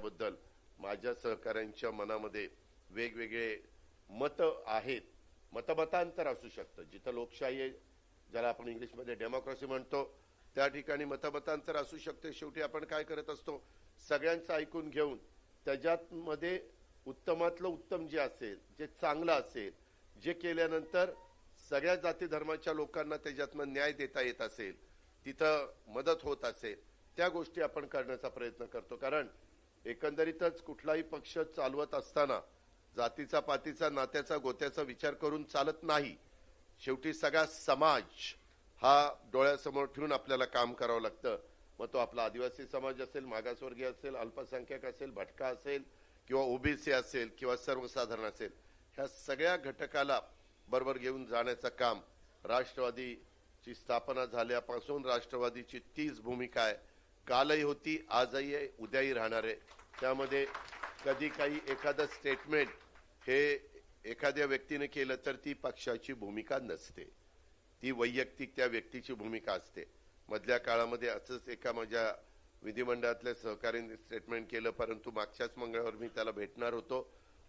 पक्षाबद्दल माझ्या सहकाऱ्यांच्या मनामध्ये वेगवेगळे मत आहेत. मतमतांतर असू शकतं. जिथं लोकशाही आहे ज्याला आपण इंग्लिशमध्ये डेमोक्रेसी म्हणतो त्या ठिकाणी मतमतांतर असू शकते. शेवटी आपण काय करत असतो? सगळ्यांचं ऐकून घेऊन त्याच्यात मध्ये उत्तमातलं उत्तम जे असेल जे चांगलं असेल जे केल्यानंतर सगळ्या जाती धर्माच्या लोकांना त्याच्यातनं न्याय देता येत असेल तिथं मदत होत असेल त्या गोष्टी आपण करण्याचा प्रयत्न करतो. कारण एकंदरीतच कुठलाही पक्ष चालवत असताना जातीचा पातीचा नात्याचा गोत्याचा विचार करून चालत नाही. शेवटी सगळा समाज हा डोळ्यासमोर ठेवून आपल्याला काम करावं लागतं. मग तो आपला आदिवासी समाज असेल मागासवर्गीय असेल अल्पसंख्याक असेल भटका असेल किंवा ओबीसी असेल किंवा सर्वसाधारण असेल ह्या सगळ्या घटकाला बरोबर घेऊन जाण्याचं काम राष्ट्रवादीची स्थापना झाल्यापासून राष्ट्रवादीची तीच भूमिका आहे. कालही होती आजही आहे उद्याही राहणार आहे. त्यामध्ये कधी काही एखादं स्टेटमेंट हे एखाद्या व्यक्तीने केलं तर ती पक्षाची भूमिका नसते. ती वैयक्तिक त्या व्यक्तीची भूमिका असते. मधल्या काळामध्ये असंच एका माझ्या विधिमंडळातल्या सहकार्याने स्टेटमेंट केलं परंतु मागच्याच मंगळवार मी त्याला भेटणार होतो.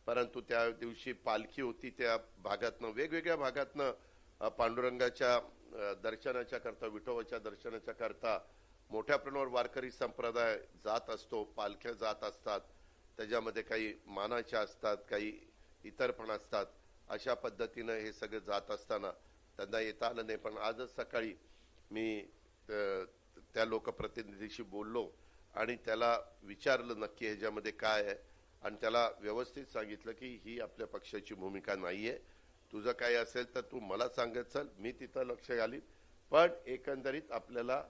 परंतु त्या दिवशी पालखी होती त्या भागातनं वेगवेगळ्या भागातनं पांडुरंगाच्या दर्शनाच्या करता विठोबाच्या दर्शनाच्या करता मोठ्या प्रमाणावर वारकरी संप्रदाय जात असतो पालख्या जात असतात त्याच्यामध्ये काही मानाच्या असतात काही इतर पण असतात. अशा पद्धतीनं हे सगळं जात असताना त्यांना येता आलं नाही. पण आजच सकाळी मी त्या लोकप्रतिनिधीशी बोललो आणि त्याला विचारलं नक्की ह्याच्यामध्ये काय आहे. आणि त्याला व्यवस्थित सांगितलं की ही आपल्या पक्षाची भूमिका नाहीये. तुझं काय असेल तर तू मला सांगत चल मी तिथं लक्ष घालीन. पण एकंदरीत आपल्याला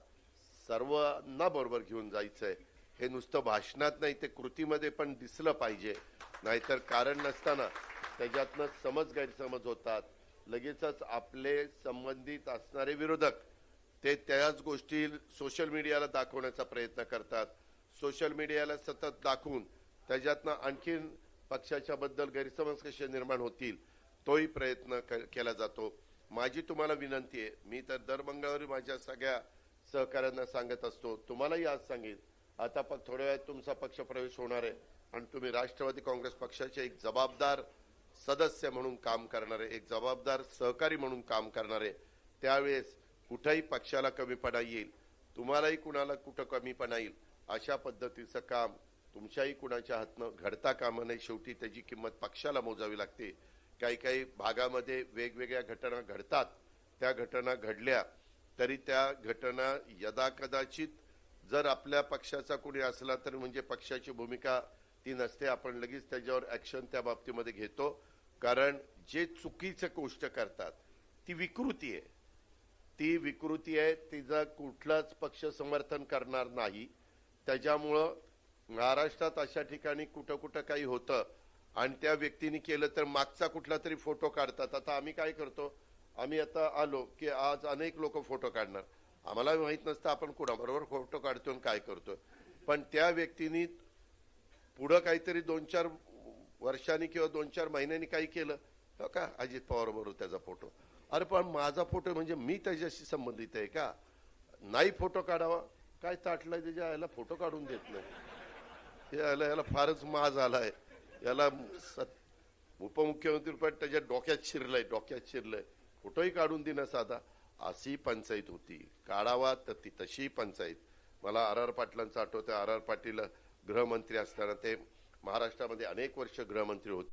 सर्वांना बरोबर घेऊन जायचंय. हे नुसतं भाषणात नाही ते कृतीमध्ये पण दिसलं पाहिजे. नाहीतर कारण नसताना त्याच्यातनं समज गैरसमज होतात. लगेचच आपले संबंधित असणारे विरोधक ते त्याच गोष्टी सोशल मीडियाला दाखवण्याचा प्रयत्न करतात. सोशल मीडियाला सतत दाखवून त्याच्यातनं आणखीन पक्षाच्या बद्दल गैरसमज कसे निर्माण होतील तोही प्रयत्न केला जातो. माझी तुम्हाला विनंती आहे. मी तर दर मंगळवारी माझ्या सगळ्या सहकाऱ्यांना सांगत असतो. तुम्हालाही आज सांगेन. आता पक्ष थोड्या वेळात तुमचा पक्ष प्रवेश होणार आहे. आणि तुम्ही राष्ट्रवादी काँग्रेस पक्षाचे एक जबाबदार सदस्य म्हणून काम करणारे एक जबाबदार सहकारी म्हणून काम करणारे त्यावेळेस कुठंही पक्षाला कमीपणा येईल. तुम्हालाही कुणाला कुठं कमीपणा येईल? अशा पद्धतीचं काम तुमच्याही कुणाच्या हातनं घडता कामा नये. शेवटी त्याची किंमत पक्षाला मोजावी लागते. काही काही भागामध्ये वेगवेगळ्या घटना घडतात. त्या घटना घडल्या तरी त्या घटना यदा कदाचित जर आपल्या पक्षाचा कोणी असला तर म्हणजे पक्षाची भूमिका ती नसते. आपण लगेच त्याच्यावर ऍक्शन त्या बाबतीमध्ये घेतो. कारण जे चुकीचं गोष्ट करतात ती विकृती आहे. ती विकृती आहे तिचा कुठलाच पक्ष समर्थन करणार नाही त्याच्यामुळं महाराष्ट्रात अशा ठिकाणी कुठं कुठं काही होतं आणि त्या व्यक्तीने केलं तर मागचा कुठला तरी फोटो काढतात. आता आम्ही काय करतो? आम्ही आता आलो की आज अनेक लोक फोटो काढणार. आम्हाला माहीत नसतं आपण कुणाबरोबर फोटो काढतो आणि काय करतो. पण त्या व्यक्तीने पुढं काहीतरी दोन चार वर्षांनी किंवा दोन चार महिन्यांनी काही केलं हो का? अजित पवार बरोबर त्याचा फोटो. अरे पण माझा फोटो म्हणजे मी त्याच्याशी संबंधित आहे का? नाही फोटो काढावा. काय ताटलाय त्याच्या? याला फोटो काढून देत नाही. याला याला फारच माज आलाय. याला उपमुख्यमंत्री पण त्याच्या डोक्यात शिरलंय डोक्यात शिरलंय. कुठंही काढून देणं साधा. अशी पंचायत होती. काढावा तर ती तशी पंचायत. मला आर आर पाटलांचं आठवतं आर आर पाटील गृहमंत्री असताना ते महाराष्ट्रामध्ये अनेक वर्ष गृहमंत्री होते.